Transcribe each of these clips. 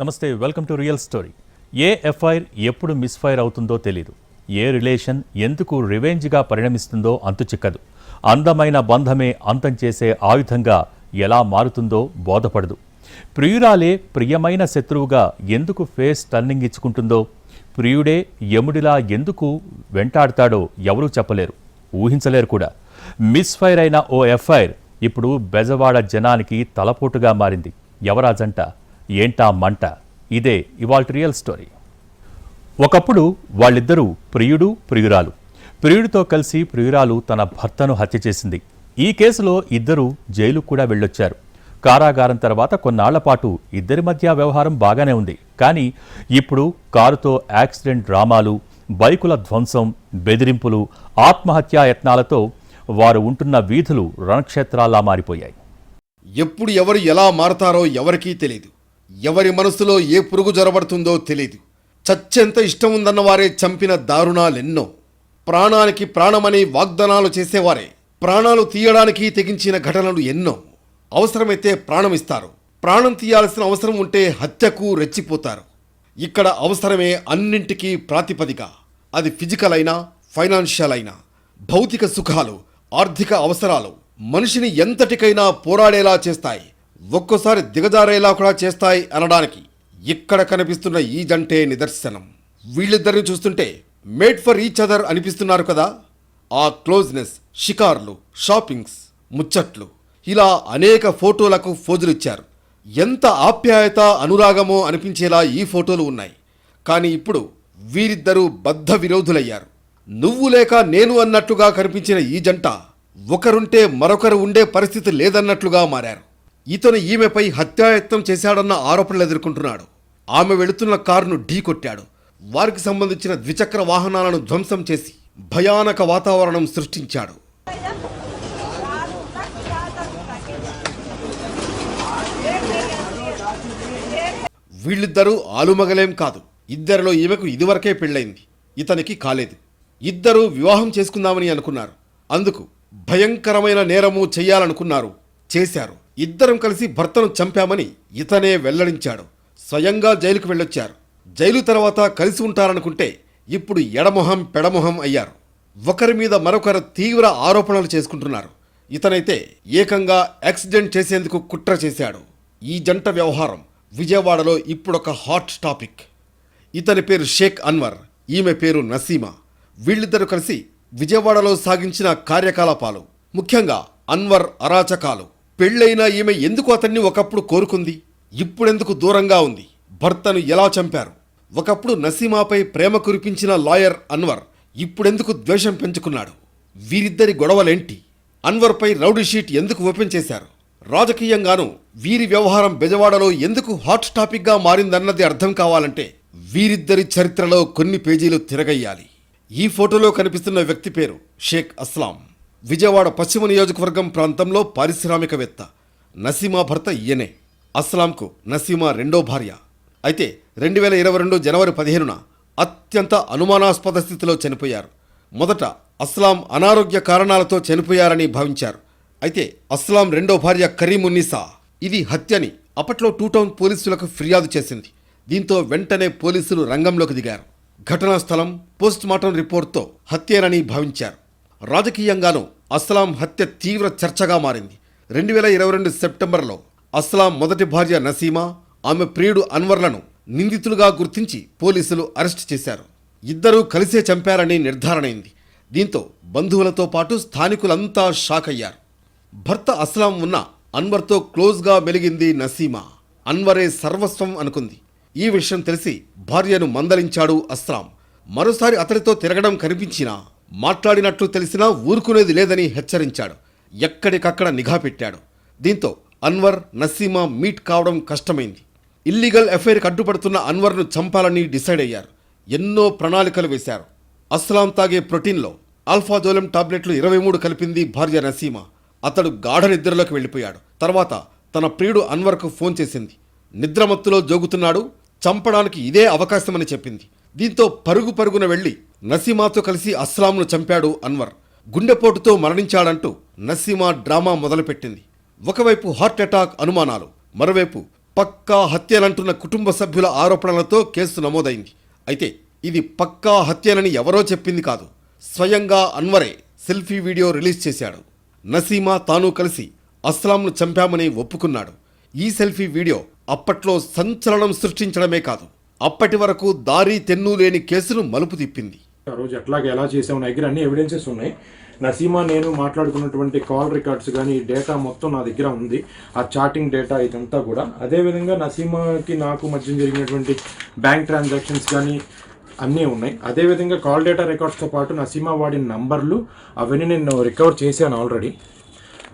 నమస్తే welcome to real story. ఏ FIR ఎప్పుడు మిస్ఫైర్ అవుతుందో తెలియదు ఏ రిలేషన్ ఎందుకు రివెంజ్గా పరిణమిస్తుందో అంతు చిక్కదు. అందమైన బంధమే అంతం చేసే ఆయుధంగా ఎలా మారుతుందో బోధపడదు. ప్రియురాలే ప్రియమైన శత్రువుగా ఎందుకు ఫేస్ టర్నింగ్ ఇచ్చుకుంటుందో ప్రియుడే యముడిలా ఎందుకు వెంటాడతాడో ఎవరూ చెప్పలేరు ఊహించలేరు కూడా. మిస్ఫైర్ అయిన ఓ ఎఫ్ఐఆర్ ఇప్పుడు బెజవాడ జనానికి తలపోటుగా మారింది. ఎవరా జంట ఏంటా మంట? ఇదే ఇవాళ రియల్ స్టోరీ ఒకప్పుడు వాళ్ళిద్దరూ ప్రియుడు ప్రియురాలు. ప్రియుడితో కలిసి ప్రియురాలు తన భర్తను హత్య చేసింది. ఈ కేసులో ఇద్దరూ జైలు కూడా వెళ్ళొచ్చారు. కారాగారం తర్వాత కొన్నాళ్ళ పాటు ఇద్దరి మధ్య వ్యవహారం బాగానే ఉంది. కానీ ఇప్పుడు కారుతో యాక్సిడెంట్ డ్రామాలు బైకుల ధ్వంసం బెదిరింపులు ఆత్మహత్యా యత్నాలతో వారు ఉంటున్న వీధులు రణక్షేత్రాల్లా మారిపోయాయి. ఎప్పుడు ఎవరు ఎలా మారతారో ఎవరికీ తెలియదు ఎవరి మనసులో ఏ పురుగు జొరబడుతుందో తెలియదు చచ్చెంత ఇష్టం ఉందన్న వారే చంపిన దారుణాలెన్నో. ప్రాణానికి ప్రాణమని వాగ్దానాలు చేసేవారే. ప్రాణాలు తీయడానికి తెగించిన ఘటనలు ఎన్నో. అవసరమైతే ప్రాణం ఇస్తారు ప్రాణం తీయాల్సిన అవసరం ఉంటే హత్యకు రెచ్చిపోతారు. ఇక్కడ అవసరమే అన్నింటికీ ప్రాతిపదిక. అది ఫిజికల్ అయినా ఫైనాన్షియల్ అయినా. భౌతిక సుఖాలు ఆర్థిక అవసరాలు మనిషిని ఎంతటికైనా పోరాడేలా చేస్తాయి. ఒక్కోసారి దిగజారేలా కూడా చేస్తాయి అనడానికి ఇక్కడ కనిపిస్తున్న ఈ జంటే నిదర్శనం. వీళ్ళిద్దరిని చూస్తుంటే మేడ్ ఫర్ ఈచ్ అదర్ అనిపిస్తున్నారు కదా? ఆ క్లోజ్నెస్ షికార్లు షాపింగ్స్ ముచ్చట్లు. ఇలా అనేక ఫోటోలకు ఫోజులిచ్చారు. ఎంత ఆప్యాయత అనురాగమో అనిపించేలా ఈ ఫోటోలు ఉన్నాయి. కానీ ఇప్పుడు వీరిద్దరూ బద్ధ విరోధులయ్యారు. నువ్వు లేక నేను అన్నట్లుగా కనిపించిన ఈ జంట ఒకరుంటే మరొకరు ఉండే పరిస్థితి లేదన్నట్లుగా మారారు. ఇతను ఈమెపై హత్యాయత్నం చేశాడన్న ఆరోపణలు ఎదుర్కొంటున్నాడు. ఆమె వెళుతున్న కారును ఢీ కొట్టాడు. వారికి సంబంధించిన ద్విచక్ర వాహనాలను ధ్వంసం చేసి భయానక వాతావరణం సృష్టించాడు. వీళ్ళిద్దరూ ఆలుమగలేం కాదు. ఇద్దరిలో ఈమెకు ఇదివరకే పెళ్ళైంది ఇతనికి కాలేదు. ఇద్దరూ వివాహం చేసుకుందామని అనుకున్నారు. అందుకు భయంకరమైన నేరము చెయ్యాలనుకున్నారు చేశారు. ఇద్దరం కలిసి భర్తను చంపామని ఇతనే వెల్లడించాడు. స్వయంగా జైలుకు వెళ్ళొచ్చారు. జైలు తర్వాత కలిసి ఉంటారనుకుంటే ఇప్పుడు ఎడమొహం పెడమొహం అయ్యారు. ఒకరి మీద మరొకరు తీవ్ర ఆరోపణలు చేసుకుంటున్నారు. ఇతనైతే ఏకంగా యాక్సిడెంట్ చేసేందుకు కుట్ర చేశాడు. ఈ జంట వ్యవహారం విజయవాడలో ఇప్పుడొక హాట్ టాపిక్. ఇతని పేరు షేక్ అన్వర్ ఈమె పేరు నసీమా. వీళ్ళిద్దరూ కలిసి విజయవాడలో సాగించిన కార్యకలాపాలు. ముఖ్యంగా అన్వర్ అరాచకాలు. పెళ్ళైన ఈమె ఎందుకు అతన్ని ఒకప్పుడు కోరుకుంది? ఇప్పుడెందుకు దూరంగా ఉంది? భర్తను ఎలా చంపారు? ఒకప్పుడు నసీమాపై ప్రేమ కురిపించిన లాయర్ అన్వర్ ఇప్పుడెందుకు ద్వేషం పెంచుకున్నాడు? వీరిద్దరి గొడవలేంటి? అన్వర్పై రౌడీ షీట్ ఎందుకు ఓపెన్ చేశారు? రాజకీయంగాను వీరి వ్యవహారం బెజవాడలో ఎందుకు హాట్ టాపిక్గా మారిందన్నది అర్థం కావాలంటే వీరిద్దరి చరిత్రలో కొన్ని పేజీలు తిరగయ్యాలి. ఈ ఫోటోలో కనిపిస్తున్న వ్యక్తి పేరు షేక్ అస్లాం. విజయవాడ పశ్చిమ నియోజకవర్గం ప్రాంతంలో పారిశ్రామికవేత్త నసీమా భర్త ఈయనే. అస్లాంకు నసీమా రెండో భార్య. అయితే రెండు వేల ఇరవై రెండు జనవరి పదిహేనున అత్యంత అనుమానాస్పద స్థితిలో చనిపోయారు. మొదట అస్లాం అనారోగ్య కారణాలతో చనిపోయారని భావించారు. అయితే అస్లాం రెండో భార్య కరీమున్నీసా ఇది హత్యని అప్పట్లో టూ టౌన్ పోలీసులకు ఫిర్యాదు చేసింది. దీంతో వెంటనే పోలీసులు రంగంలోకి దిగారు. ఘటనా స్థలం పోస్ట్ మార్టం రిపోర్ట్తో హత్యేనని భావించారు. రాజకీయంగానూ అస్లాం హత్య తీవ్ర చర్చగా మారింది. రెండు వేల ఇరవై రెండు సెప్టెంబర్లో అస్లాం మొదటి భార్య నసీమా ఆమె ప్రియుడు అన్వర్లను నిందితులుగా గుర్తించి పోలీసులు అరెస్ట్ చేశారు. ఇద్దరూ కలిసే చంపారని నిర్ధారణైంది. దీంతో బంధువులతో పాటు స్థానికులంతా షాక్ అయ్యారు. భర్త అస్లాం ఉన్న అన్వర్తో క్లోజ్గా మెలిగింది నసీమా. అన్వరే సర్వస్వం అనుకుంది. ఈ విషయం తెలిసి భార్యను మందలించాడు అస్లాం. మరోసారి అతడితో తిరగడం కనిపించినా మాట్లాడినట్లు తెలిసినా ఊరుకునేది లేదని హెచ్చరించాడు. ఎక్కడికక్కడ నిఘా పెట్టాడు. దీంతో అన్వర్ నసీమా మీట్ కావడం కష్టమైంది. ఇల్లీగల్ ఎఫ్ఐఆర్కి అడ్డుపడుతున్న అన్వర్ను చంపాలని డిసైడ్ అయ్యారు. ఎన్నో ప్రణాళికలు వేశారు. అస్లాం తాగే ప్రోటీన్లో ఆల్ఫాజోలం టాబ్లెట్లు ఇరవై మూడు కలిపింది భార్య నసీమా. అతడు గాఢ నిద్రలోకి వెళ్ళిపోయాడు. తర్వాత తన ప్రియుడు అన్వర్కు ఫోన్ చేసింది. నిద్రమత్తులో జోగుతున్నాడు. చంపడానికి ఇదే అవకాశమని చెప్పింది. దీంతో పరుగు పరుగున వెళ్ళి నసీమాతో కలిసి అస్లాంను చంపాడు అన్వర్. గుండెపోటుతో మరణించాడంటూ నసీమా డ్రామా మొదలుపెట్టింది. ఒకవైపు హార్ట్ అటాక్ అనుమానాలు మరోవైపు పక్కా హత్యలంటున్న కుటుంబ సభ్యుల ఆరోపణలతో కేసు నమోదైంది. అయితే ఇది పక్కా హత్యనని ఎవరో చెప్పింది కాదు. స్వయంగా అన్వరే సెల్ఫీ వీడియో రిలీజ్ చేశాడు. నసీమా తాను కలిసి అస్లాంను చంపామని ఒప్పుకున్నాడు. ఈ సెల్ఫీ వీడియో అప్పట్లో సంచలనం సృష్టించడమే కాదు. అప్పటి వరకు దారి తెన్ను లేని కేసును మలుపు తిప్పింది. ఆ రోజు ఎట్లాగ ఎలా చేసాము నా దగ్గర అన్ని ఎవిడెన్సెస్ ఉన్నాయి. నసీమా నేను మాట్లాడుకున్నటువంటి కాల్ రికార్డ్స్ కానీ ఈ డేటా మొత్తం నా దగ్గర ఉంది. ఆ చాటింగ్ డేటా ఇదంతా కూడా. అదేవిధంగా నసీమాకి నాకు మధ్య జరిగినటువంటి బ్యాంక్ ట్రాన్సాక్షన్స్ కానీ అన్నీ ఉన్నాయి. అదేవిధంగా కాల్ డేటా రికార్డ్స్తో పాటు నసీమా వాడిన నంబర్లు అవన్నీ నేను రికవర్ చేశాను ఆల్రెడీ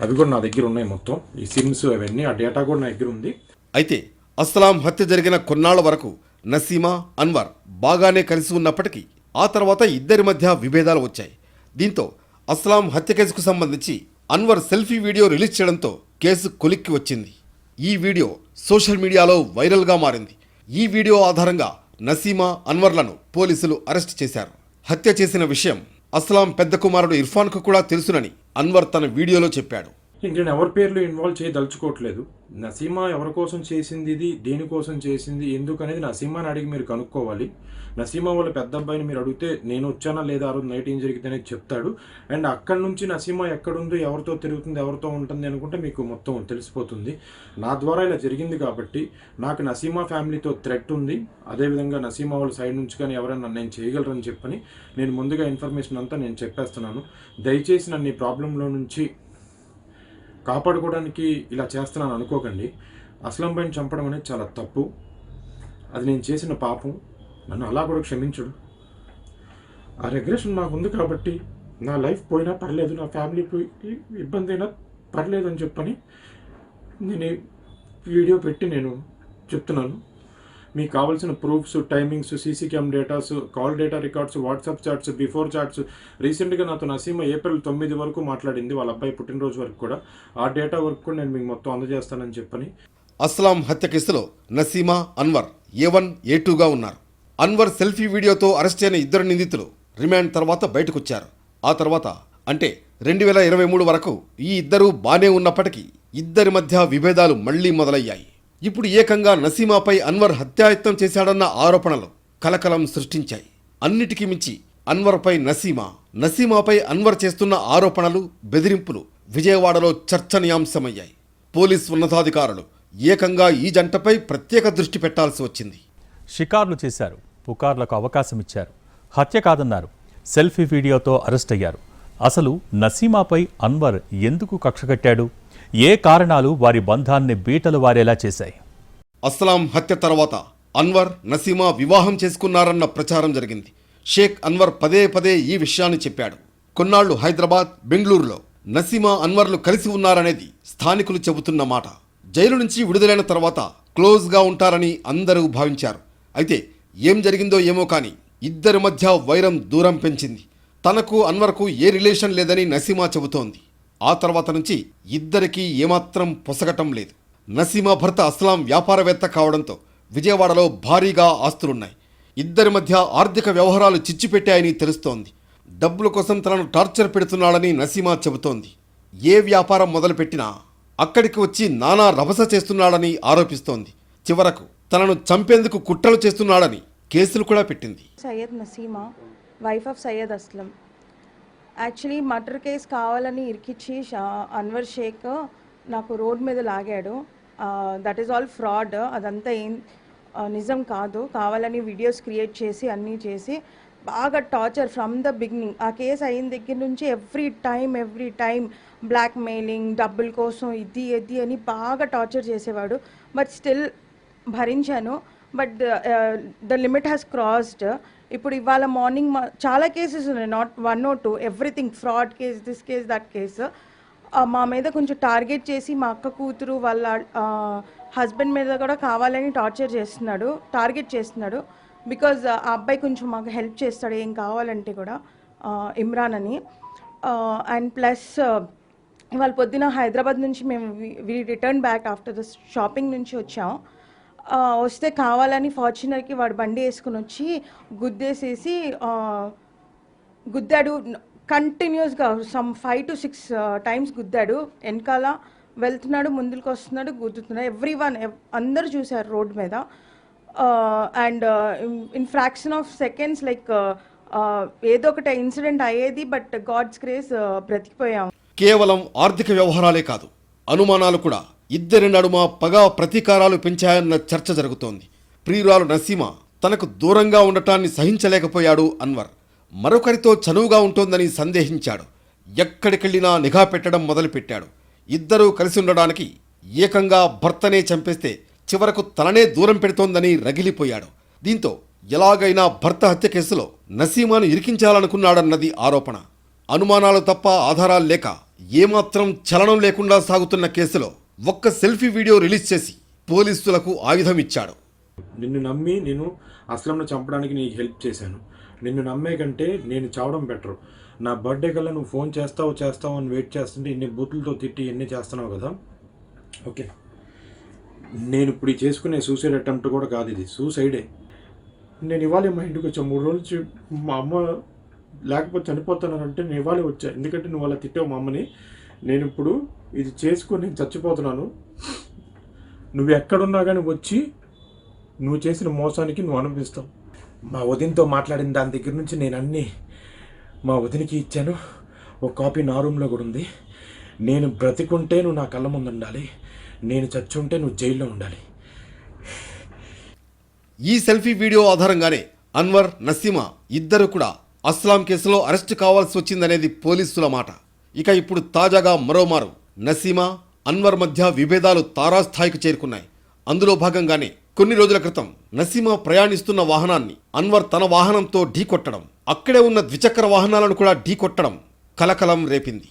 అవి కూడా నా దగ్గర ఉన్నాయి మొత్తం. ఈ సిమ్స్ అవన్నీ ఆ డేటా కూడా నా దగ్గర ఉంది. అయితే అస్లాం హత్య జరిగిన కొన్నాళ్ళ వరకు నసీమా అన్వర్ బాగానే కలిసి ఉన్నప్పటికీ ఆ తర్వాత ఇద్దరి మధ్య విభేదాలు వచ్చాయి. దీంతో అస్లాం హత్య కేసుకు సంబంధించి అన్వర్ సెల్ఫీ వీడియో రిలీజ్ చేయడంతో కేసు కొలిక్కి వచ్చింది. ఈ వీడియో సోషల్ మీడియాలో వైరల్గా మారింది. ఈ వీడియో ఆధారంగా నసీమా అన్వర్లను పోలీసులు అరెస్ట్ చేశారు. హత్య చేసిన విషయం అస్లాం పెద్ద కుమారుడు ఇర్ఫాన్కు కూడా తెలుసునని అన్వర్ తన వీడియోలో చెప్పాడు. ఇంక నేను ఎవరి పేర్లు ఇన్వాల్వ్ చేయదలుచుకోవట్లేదు. నసీమా ఎవరి కోసం చేసింది ఇది? దేనికోసం చేసింది? ఎందుకు అనేది నసీమాని అడిగి మీరు కనుక్కోవాలి. నసీమా వాళ్ళ పెద్ద అబ్బాయిని మీరు అడిగితే నేను వచ్చానా లేదా ఆ రోజు నైట్ ఏం జరిగింది అనేది చెప్తాడు. అండ్ అక్కడి నుంచి నసీమా ఎక్కడుందో ఎవరితో తిరుగుతుంది ఎవరితో ఉంటుంది అనుకుంటే మీకు మొత్తం తెలిసిపోతుంది. నా ద్వారా ఇలా జరిగింది కాబట్టి నాకు నసీమా ఫ్యామిలీతో థ్రెట్ ఉంది. అదేవిధంగా నసీమా వాళ్ళ సైడ్ నుంచి కానీ ఎవరైనా నేను చేయగలరని చెప్పని నేను ముందుగా ఇన్ఫర్మేషన్ అంతా నేను చెప్పేస్తున్నాను. దయచేసి నన్ను ఈ ప్రాబ్లంలో నుంచి కాపాడుకోవడానికి ఇలా చేస్తున్నాను అనుకోకండి. అస్లం పైన చంపడం అనేది చాలా తప్పు. అది నేను చేసిన పాపం. నన్ను అలా కూడా క్షమించడు. ఆ రెగ్రెషన్ నాకు ఉంది కాబట్టి నా లైఫ్ పోయినా పర్లేదు నా ఫ్యామిలీ పోయి ఇబ్బంది అయినా పర్లేదు అని చెప్పని నేను వీడియో పెట్టి నేను చెప్తున్నాను. మీకు కావాల్సిన proofs timings CC cam datas call data records WhatsApp chats before chats. రీసెంట్గా నాతో నసీమ ఏప్రిల్ తొమ్మిది వరకు మాట్లాడింది. వాళ్ళ అబ్బాయి పుట్టినరోజు వరకు కూడా. ఆ డేటా వరకు కూడా నేను మీకు మొత్తం అందజేస్తానని చెప్పని. అస్లాం హత్య కేసులో Naseema Anwar A one A టూగా ఉన్నారు. అన్వర్ సెల్ఫీ వీడియోతో అరెస్ట్ అయిన ఇద్దరు నిందితులు రిమాండ్ తర్వాత బయటకొచ్చారు. ఆ తర్వాత అంటే రెండు వేల ఇరవై మూడు వరకు ఈ ఇద్దరూ బానే ఉన్నప్పటికీ ఇద్దరి మధ్య విభేదాలు మళ్ళీ మొదలయ్యాయి. ఇప్పుడు ఏకంగా నసీమాపై అన్వర్ హత్యాయత్నం చేశాడన్న ఆరోపణలు కలకలం సృష్టించాయి. అన్నిటికీ మించి అన్వర్పై నసీమా నసీమాపై అన్వర్ చేస్తున్న ఆరోపణలు బెదిరింపులు విజయవాడలో చర్చనీయాంశమయ్యాయి. పోలీస్ ఉన్నతాధికారులు ఏకంగా ఈ జంటపై ప్రత్యేక దృష్టి పెట్టాల్సి వచ్చింది. షికార్లు చేశారు పుకార్లకు అవకాశం ఇచ్చారు హత్య కాదన్నారు సెల్ఫీ వీడియోతో అరెస్ట్ అయ్యారు. అసలు నసీమాపై అన్వర్ ఎందుకు కక్షగట్టాడు ఏ కారణాలు వారి బంధాన్ని బీటలు వారేలా చేశాయి? అస్లాం హత్య తర్వాత అన్వర్ నసీమా వివాహం చేసుకున్నారన్న ప్రచారం జరిగింది. షేక్ అన్వర్ పదే పదే ఈ విషయాన్ని చెప్పాడు. కొన్నాళ్ళు హైదరాబాద్ బెంగళూరులో నసీమా అన్వర్లు కలిసి ఉన్నారనేది స్థానికులు చెబుతున్న మాట. జైలు నుంచి విడుదలైన తర్వాత క్లోజ్గా ఉంటారని అందరూ భావించారు. అయితే ఏం జరిగిందో ఏమో కానీ ఇద్దరి మధ్య వైరం దూరం పెంచింది. తనకు అన్వర్కు ఏ రిలేషన్ లేదని నసీమా చెబుతోంది. ఆ తర్వాత నుంచి ఇద్దరికీ ఏమాత్రం పొసగటం లేదు. నసీమా భర్త అస్లాం వ్యాపారవేత్త కావడంతో విజయవాడలో భారీగా ఆస్తులున్నాయి. ఇద్దరి మధ్య ఆర్థిక వ్యవహారాలు చిచ్చుపెట్టాయని తెలుస్తోంది. డబ్బుల కోసం తనను టార్చర్ పెడుతున్నాడని నసీమా చెబుతోంది. ఏ వ్యాపారం మొదలుపెట్టినా అక్కడికి వచ్చి నానా రభస చేస్తున్నాడని ఆరోపిస్తోంది. చివరకు తనను చంపేందుకు కుట్రలు చేస్తున్నాడని కేసులు కూడా పెట్టింది. Syed Naseema wife of Syed Aslam. Actually murder case కావాలని ఇరికిచ్చి అన్వర్ షేక్ నాకు రోడ్ మీద లాగాడు. దట్ ఈస్ ఆల్ ఫ్రాడ్ అదంతా ఏం నిజం కాదు. కావాలని వీడియోస్ క్రియేట్ చేసి అన్నీ చేసి బాగా టార్చర్ ఫ్రమ్ ద బిగినింగ్ ఆ కేసు అయిన దగ్గర నుంచి every time every time blackmailing డబ్బుల కోసం ఇది ఇది అని బాగా టార్చర్ చేసేవాడు. But still భరించాను. But the limit has crossed ఇప్పుడు ఇవాళ మార్నింగ్ మా చాలా కేసెస్ ఉన్నాయి. Not one or two everything fraud case this case that case మా మీద కొంచెం టార్గెట్ చేసి మా అక్క కూతురు వాళ్ళ హస్బెండ్ మీద కూడా కావాలని టార్చర్ చేస్తున్నాడు టార్గెట్ చేస్తున్నాడు. బికాజ్ ఆ అబ్బాయి కొంచెం మాకు హెల్ప్ చేస్తాడు ఏం కావాలంటే కూడా ఇమ్రాన్ అని. అండ్ ప్లస్ ఇవాళ పొద్దున హైదరాబాద్ నుంచి మేము we return back after the shopping నుంచి వచ్చాం. వస్తే కావాలని ఫార్చునర్కి వాడు బండి వేసుకుని వచ్చి గుద్దేసేసి గుద్దాడు. కంటిన్యూస్గా some five to six times గుద్దాడు. వెనకాల వెళ్తున్నాడు ముందుకు వస్తున్నాడు గుద్దుతున్నాడు. ఎవ్రీ వన్ అందరు చూశారు రోడ్ మీద. And in fraction of seconds like ఏదో ఒకటి ఇన్సిడెంట్ అయ్యేది బట్ గాడ్స్ క్రేజ్ బ్రతికిపోయాం. కేవలం ఆర్థిక వ్యవహారాలే కాదు అనుమానాలు కూడా ఇద్దరి నడుమ పగ ప్రతీకారాలు పెంచాయన్న చర్చ జరుగుతోంది. ప్రియురాలు నసీమ తనకు దూరంగా ఉండటాన్ని సహించలేకపోయాడు అన్వర్. మరొకరితో చనువుగా ఉంటోందని సందేహించాడు. ఎక్కడికెళ్ళినా నిఘా పెట్టడం మొదలుపెట్టాడు. ఇద్దరూ కలిసి ఉండడానికి ఏకంగా భర్తనే చంపేస్తే చివరకు తననే దూరం పెడుతోందని రగిలిపోయాడు. దీంతో ఎలాగైనా భర్త హత్య కేసులో నసీమాను ఇరికించాలనుకున్నాడన్నది ఆరోపణ. అనుమానాలు తప్ప ఆధారాలు లేక ఏమాత్రం చలనం లేకుండా సాగుతున్న కేసులో ఒక్క సెల్ఫీ వీడియో రిలీజ్ చేసి పోలీసులకు ఆయుధం ఇచ్చాడు. నిన్ను నమ్మి నేను అస్లంను చంపడానికి నీకు హెల్ప్ చేశాను. నిన్ను నమ్మే కంటే నేను చావడం బెటర్. నా బర్త్డే కల్లా నువ్వు ఫోన్ చేస్తావు చేస్తావు అని వెయిట్ చేస్తుంటే ఇన్ని బూతులతో తిట్టి ఎన్ని చేస్తున్నావు కదా? ఓకే. నేను ఇప్పుడు చేసుకునే సూసైడ్ అటెంప్ట్ కూడా కాదు ఇది. సూసైడే. నేను ఇవాళ మా ఇంటికి వచ్చా. మూడు రోజులు మా అమ్మ లేకపోతే చనిపోతానంటే నేను ఇవాళ వచ్చా. ఎందుకంటే నువ్వు అలా తిట్టావు మా అమ్మని. నేను ఇప్పుడు ఇది చేసుకొని నేను చచ్చిపోతున్నాను. నువ్వు ఎక్కడున్నా కానీ వచ్చి నువ్వు చేసిన మోసానికి నువ్వు అనుభవిస్తావు. మా వదినతో మాట్లాడిన దాని దగ్గర నుంచి నేను అన్నీ మా వదినికి ఇచ్చాను. ఒక కాపీ నా రూమ్లో కూడా ఉంది. నేను బ్రతికుంటే నువ్వు నా కళ్ళ ముందు ఉండాలి. నేను చచ్చుంటే నువ్వు జైల్లో ఉండాలి. ఈ సెల్ఫీ వీడియో ఆధారంగానే అన్వర్ నసీమా ఇద్దరు కూడా అస్లాం కేసులో అరెస్ట్ కావాల్సి వచ్చిందనేది పోలీసుల మాట. ఇక ఇప్పుడు తాజాగా మరోమారు నసీమా అన్వర్ మధ్య విభేదాలు తారాస్థాయికి చేరుకున్నాయి. అందులో భాగంగానే కొన్ని రోజుల క్రితం నసీమా ప్రయాణిస్తున్న వాహనాన్ని అన్వర్ తన వాహనంతో ఢీకొట్టడం అక్కడే ఉన్న ద్విచక్ర వాహనాలను కూడా ఢీకొట్టడం కలకలం రేపింది.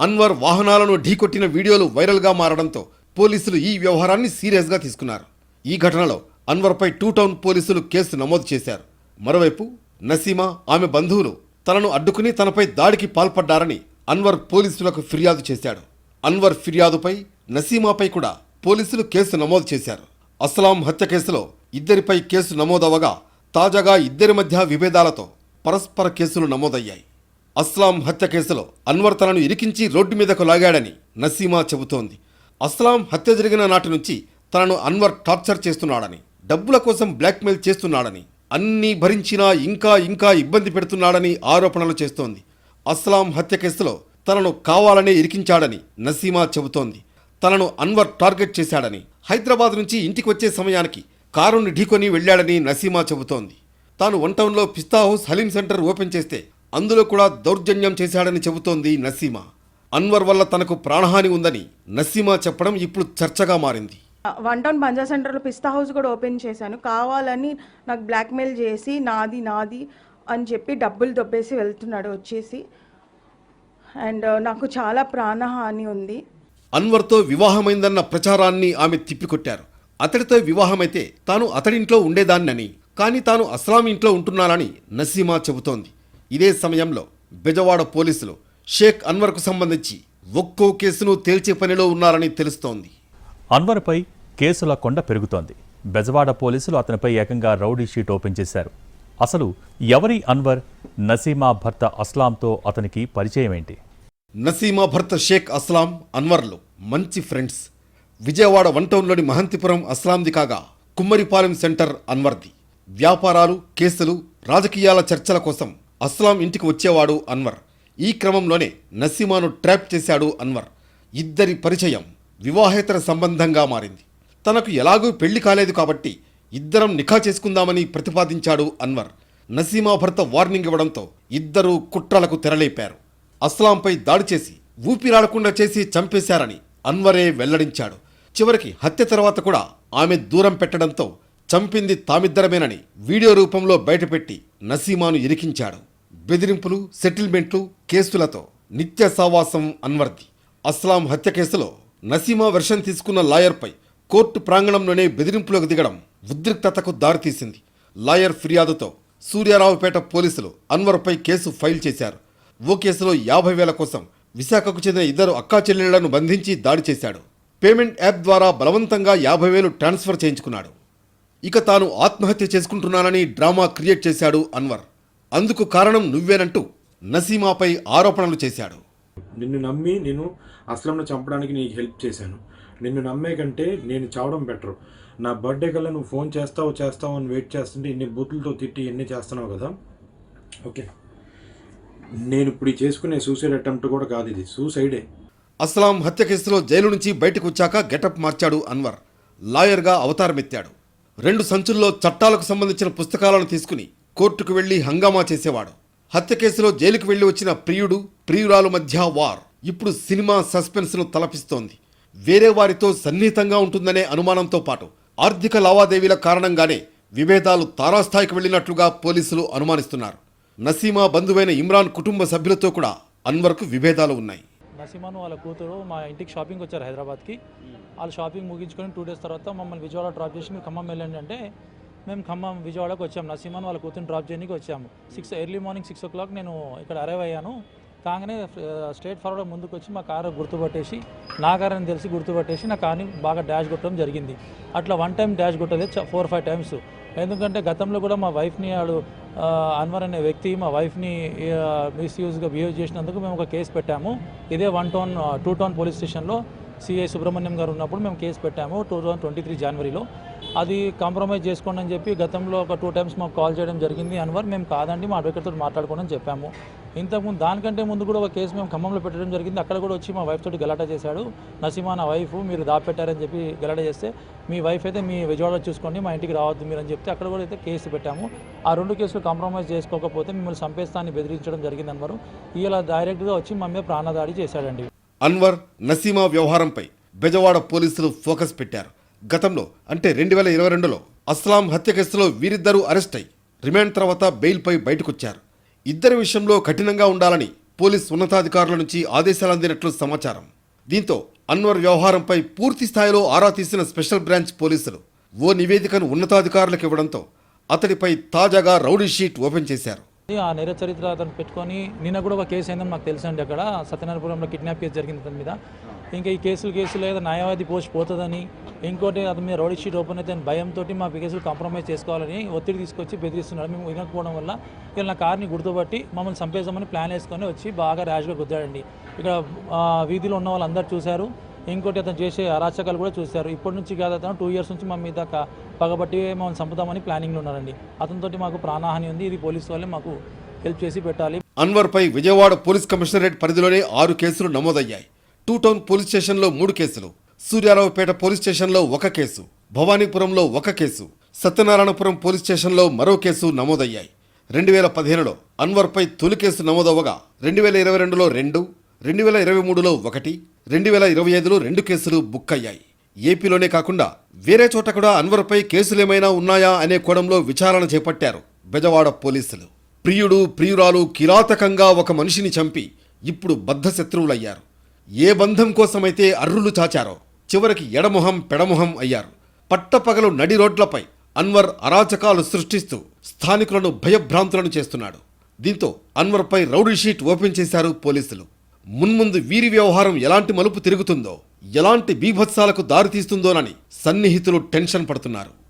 అన్వర్ వాహనాలను ఢీకొట్టిన వీడియోలు వైరల్గా మారడంతో పోలీసులు ఈ వ్యవహారాన్ని సీరియస్గా తీసుకున్నారు. ఈ ఘటనలో అన్వర్పై టూ టౌన్ పోలీసులు కేసు నమోదు చేశారు. మరోవైపు నసీమా ఆమె బంధువులు తనను అడ్డుకుని తనపై దాడికి పాల్పడ్డారని అన్వర్ పోలీసులకు ఫిర్యాదు చేశాడు. అన్వర్ ఫిర్యాదుపై నసీమాపై కూడా పోలీసులు కేసు నమోదు చేశారు. అస్లాం హత్య కేసులో ఇద్దరిపై కేసు నమోదవగా తాజాగా ఇద్దరి మధ్య విభేదాలతో పరస్పర కేసులు నమోదయ్యాయి. అస్లాం హత్య కేసులో అన్వర్ తనను ఇరికించి రోడ్డు మీదకు లాగాడని నసీమా చెబుతోంది. అస్లాం హత్య జరిగిన నాటి నుంచి తనను అన్వర్ టార్చర్ చేస్తున్నాడని డబ్బుల కోసం బ్లాక్మెయిల్ చేస్తున్నాడని అన్నీ భరించినా ఇంకా ఇంకా ఇబ్బంది పెడుతున్నాడని ఆరోపణలు చేస్తోంది. అస్లాం హత్య కేసులో తనను కావాలనే ఇరికించాడని నసీమా చెబుతోంది. తనను అన్వర్ టార్గెట్ చేశాడని హైదరాబాద్ నుంచి ఇంటికి వచ్చే సమయానికి కారుని ఢీకొని వెళ్ళాడని నసీమా చెబుతోంది. తాను వన్ టౌన్లో Pista House haleem centre open చేస్తే అందులో కూడా దౌర్జన్యం చేశాడని చెబుతోంది నసీమా. అన్వర్ వల్ల తనకు ప్రాణహాని ఉందని నసీమా చెప్పడం ఇప్పుడు చర్చగా మారింది. వన్ టౌన్ బంజా సెంటర్లో పిస్తా హౌస్ కూడా ఓపెన్ చేశాను. కావాలని నాకు బ్లాక్మెయిల్ చేసి నాది నాది అని చెప్పి డబ్బులు దొబ్బేసి వెళ్తున్నాడు వచ్చేసి. అండ్ నాకు చాలా ప్రాణహాని ఉంది. అన్వర్తో వివాహమైందన్న ప్రచారాన్ని ఆమె తిప్పికొట్టారు. అతడితో వివాహమైతే తాను అతడింట్లో ఉండేదాన్నని కానీ తాను అస్లాం ఇంట్లో ఉంటున్నానని నసీమా చెబుతోంది. ఇదే సమయంలో బెజవాడ పోలీసులు షేక్ అన్వర్కు సంబంధించి ఒక్కో కేసును తేల్చే పనిలో ఉన్నారని తెలుస్తోంది. అన్వర్పై కేసుల కొండ పెరుగుతోంది. బెజవాడ పోలీసులు అతనిపై ఏకంగా రౌడీ షీట్ ఓపెన్ చేశారు. అసలు ఎవరి అన్వర్ నసీమా భర్త అస్లాంతో అతనికి పరిచయం ఏంటి నసీమా భర్త షేక్ అస్లాం అన్వర్లు మంచి ఫ్రెండ్స్. విజయవాడ వన్ టౌన్లోని మహంతిపురం అస్లాంది కాగా కుమ్మరిపాలెం సెంటర్ అన్వర్ది. వ్యాపారాలు కేసులు రాజకీయాల చర్చల కోసం అస్లాం ఇంటికి వచ్చేవాడు అన్వర్. ఈ క్రమంలోనే నసీమాను ట్రాప్ చేశాడు అన్వర్. ఇద్దరి పరిచయం వివాహేతర సంబంధంగా మారింది. తనకు ఎలాగూ పెళ్ళి కాలేదు కాబట్టి ఇద్దరం నిఖా చేసుకుందామని ప్రతిపాదించాడు అన్వర్. నసీమా భర్త వార్నింగ్ ఇవ్వడంతో ఇద్దరూ కుట్రలకు తెరలేపారు. అస్లాంపై దాడి చేసి ఊపిరాడకుండా చేసి చంపేశారని అన్వరే వెల్లడించాడు. చివరికి హత్య తర్వాత కూడా ఆమె దూరం పెట్టడంతో చంపింది తామిద్దరమేనని వీడియో రూపంలో బయటపెట్టి నసీమాను ఇరికించాడు. బెదిరింపులు సెటిల్మెంట్లు కేసులతో నిత్య సావాసం అన్వర్ది. అస్లాం హత్య కేసులో నసీమా వెర్షన్ తీసుకున్న లాయర్పై కోర్టు ప్రాంగణంలోనే బెదిరింపులకు దిగడం ఉద్రిక్తతకు దారితీసింది లాయర్ ఫిర్యాదుతో సూర్యారావుపేట పోలీసులు అన్వర్పై కేసు ఫైల్ చేశారు. ఓ కేసులో యాభై వేల కోసం విశాఖకు చెందిన ఇద్దరు అక్కా చెల్లెళ్ళను బంధించి దాడి చేశాడు. పేమెంట్ యాప్ ద్వారా బలవంతంగా యాభై వేలు ట్రాన్స్ఫర్ చేయించుకున్నాడు. ఇక తాను ఆత్మహత్య చేసుకుంటున్నానని డ్రామా క్రియేట్ చేశాడు అన్వర్. అందుకు కారణం నువ్వేనంటూ నసీమాపై ఆరోపణలు చేశాడు. నిన్ను నమ్మి నేను అస్లంను చంపడానికి నీకు హెల్ప్ చేశాను. నిన్ను నమ్మే కంటే నేను చావడం బెటర్. నా బర్త్డే కల్లా నువ్వు ఫోన్ చేస్తావు చేస్తావు అని వెయిట్ చేస్తుంటే ఇన్ని బూతులతో తిట్టి ఎన్ని చేస్తున్నావు కదా. ఓకే నేను ఇప్పుడు ఈ చేసుకునే సూసైడ్ అటెంప్ట్ కూడా కాదు ఇది. సూసైడే అస్లాం హత్య కేసులో జైలు నుంచి బయటకు వచ్చాక గెటప్ మార్చాడు అన్వర్. లాయర్గా అవతారమెత్తాడు. రెండు సంచుల్లో చట్టాలకు సంబంధించిన పుస్తకాలను తీసుకుని కోర్టుకు వెళ్ళి హంగామా చేసేవాడు. హత్య కేసులో జైలుకు వెళ్ళి వచ్చిన ప్రియుడు ప్రియురాలు మధ్య వార్. ఇప్పుడు సినిమా సస్పెన్స్ను తలపిస్తోంది. వేరే వారితో సన్నిహితంగా ఉంటుందనే అనుమానంతో పాటు ఆర్థిక లావాదేవీల కారణంగానే విభేదాలు తారాస్థాయికి వెళ్ళినట్లుగా పోలీసులు అనుమానిస్తున్నారు. నసీమా బంధువైన ఇమ్రాన్ కుటుంబ సభ్యులతో కూడా అన్వర్కు విభేదాలు ఉన్నాయి. నసీమాను వాళ్ళ కూతురు మా ఇంటికి షాపింగ్ వచ్చారు హైదరాబాద్కి. వాళ్ళు షాపింగ్ ముగించుకొని టూ డేస్ తర్వాత మమ్మల్ని విజయవాడ డ్రాప్ చేసి మీరు ఖమ్మం వెళ్ళండి అంటే మేము ఖమ్మం విజయవాడకు వచ్చాము. నసీమాను వాళ్ళ కూతురుని డ్రాప్ చేయడానికి వచ్చాము. Six early morning six o'clock నేను ఇక్కడ అరైవ్ అయ్యాను. కాగానే స్ట్రేట్ ఫార్వర్డ్ ముందుకు వచ్చి మా కారు గుర్తుపట్టేసి నా కారు అని తెలిసి గుర్తుపట్టేసి నా కార్ని బాగా డాష్ కొట్టడం జరిగింది. అట్లా వన్ టైం డాష్ కొట్టలేదు ఫోర్ ఫైవ్ టైమ్స్. ఎందుకంటే గతంలో కూడా మా వైఫ్ని ఆడు అన్వర్ అనే వ్యక్తి మా వైఫ్ని మిస్యూజ్గా బిహేవ్ చేసినందుకు మేము ఒక కేసు పెట్టాము. ఇదే one town two town police స్టేషన్లో సిఐ సుబ్రహ్మణ్యం గారు ఉన్నప్పుడు మేము కేసు పెట్టాము టూ థౌజండ్ ట్వంటీ త్రీ జనవరిలో. అది కాంప్రమైజ్ చేసుకోండి అని చెప్పి గతంలో ఒక టూ టైమ్స్ మాకు కాల్ చేయడం జరిగింది. అన్వర్ మేము కాదండి మా అడ్వకేట్తో మాట్లాడుకోండి చెప్పాము. ఇంతకుముందు దానికంటే ముందు కూడా ఒక కేసు మేము ఖమ్మంలో పెట్టడం జరిగింది. అక్కడ కూడా వచ్చి మా వైఫ్ తోటి గలాటా చేశాడు. నసీమా నా వైఫ్ మీరు దాపెట్టారని చెప్పి గలాటా చేస్తే మీ వైఫ్ అయితే మీ విజయవాడ చూసుకోండి మా ఇంటికి రావద్దు మీరు అని చెప్తే అక్కడ కూడా అయితే కేసు పెట్టాము. ఆ రెండు కేసులు కాంప్రమైజ్ చేసుకోకపోతే మిమ్మల్ని సంపేస్తాన్ని బెదిరించడం జరిగింది అన్వరు ఇలా డైరెక్ట్గా వచ్చి మా మీద ప్రాణదాడి చేశాడండి. అన్వర్ నసీమా వ్యవహారంపై బెజవాడ పోలీసులు ఫోకస్ పెట్టారు. గతంలో అంటే రెండు వేల ఇరవై రెండులో అస్లాం హత్య కేసులో వీరిద్దరూ అరెస్ట్ అయి రిమాండ్ తర్వాత బెయిల్పై బయటకొచ్చారు. ఇద్దరి విషయంలో కఠినంగా ఉండాలని పోలీస్ ఉన్నతాధికారుల నుంచి ఆదేశాలు అందినట్లు సమాచారం. దీంతో అన్వర్ వ్యవహారంపై పూర్తి స్థాయిలో ఆరా తీసిన స్పెషల్ బ్రాంచ్ పోలీసులు ఓ నివేదికను ఉన్నతాధికారులకు ఇవ్వడంతో అతడిపై తాజాగా రౌడీ షీట్ ఓపెన్ చేశారు. ఆ నేర చరిత్ర అతను పెట్టుకొని నిన్న కూడా ఒక కేసు అయిందని మాకు తెలుసండి అక్కడ. సత్యనారాయణపురంలో కిడ్నాప్ కేసు జరిగింది అతని మీద. ఇంకా ఈ కేసులు కేసులు అయితే న్యాయవాది పోస్ట్ పోతుందని ఇంకోటి అతని మీద రౌడీ షీట్ ఓపెన్ అయితే భయంతో మా కేసులు కాంప్రమైజ్ చేసుకోవాలని ఒత్తిడి తీసుకొచ్చి బెదిరిస్తున్నాడు. మేము వినకపోవడం వల్ల ఇలా నా కార్ని గుర్తుపట్టి మమ్మల్ని చంపేసామని ప్లాన్ వేసుకొని వచ్చి బాగా ర్యాష్గా గుద్దాడండి. ఇక్కడ వీధిలో ఉన్న వాళ్ళందరూ చూశారు. ఇంకోటి అతను చేసే అరాచకాలు కూడా చూశారు. ఇప్పటి నుంచి కాదు అతను టూ ఇయర్స్ నుంచి మా మీద పగబట్టి మమ్మల్ని చంపుదామని ప్లానింగ్లో ఉన్నారండి. అతనితోటి మాకు ప్రాణహాని ఉంది. ఇది పోలీసు వాళ్ళే మాకు హెల్ప్ చేసి పెట్టాలి. అన్వర్పై విజయవాడ పోలీస్ కమిషనరేట్ పరిధిలోనే ఆరు కేసులు నమోదయ్యాయి. టూ టౌన్ పోలీస్ స్టేషన్లో మూడు కేసులు సూర్యారావుపేట పోలీస్ స్టేషన్లో ఒక కేసు భవానీపురంలో ఒక కేసు సత్యనారాయణపురం పోలీస్ స్టేషన్లో మరో కేసు నమోదయ్యాయి. రెండు వేల పదిహేనులో అన్వర్పై తొలి కేసు నమోదవగా రెండు వేల ఇరవై రెండులో రెండు రెండు వేల ఇరవై మూడులో ఒకటి రెండు వేల ఇరవై ఐదులో రెండు కేసులు బుక్ అయ్యాయి ఏపీలోనే కాకుండా వేరే చోట కూడా అన్వర్పై కేసులేమైనా ఉన్నాయా అనే కోణంలో విచారణ చేపట్టారు బెజవాడ పోలీసులు. ప్రియుడు ప్రియురాలు కిరాతకంగా ఒక మనిషిని చంపి ఇప్పుడు బద్ధ శత్రువులయ్యారు ఏ బంధం కోసమైతే అర్రులు చాచారో చివరికి ఎడమొహం పెడమొహం అయ్యారు. పట్టపగలు నడి రోడ్లపై అన్వర్ అరాచకాలు సృష్టిస్తూ స్థానికులను భయభ్రాంతులను చేస్తున్నాడు. దీంతో అన్వర్పై రౌడీ షీట్ ఓపెన్ చేశారు పోలీసులు. మున్ముందు వీరి వ్యవహారం ఎలాంటి మలుపు తిరుగుతుందో ఎలాంటి బీభత్సాలకు దారితీస్తుందోనని సన్నిహితులు టెన్షన్ పడుతున్నారు.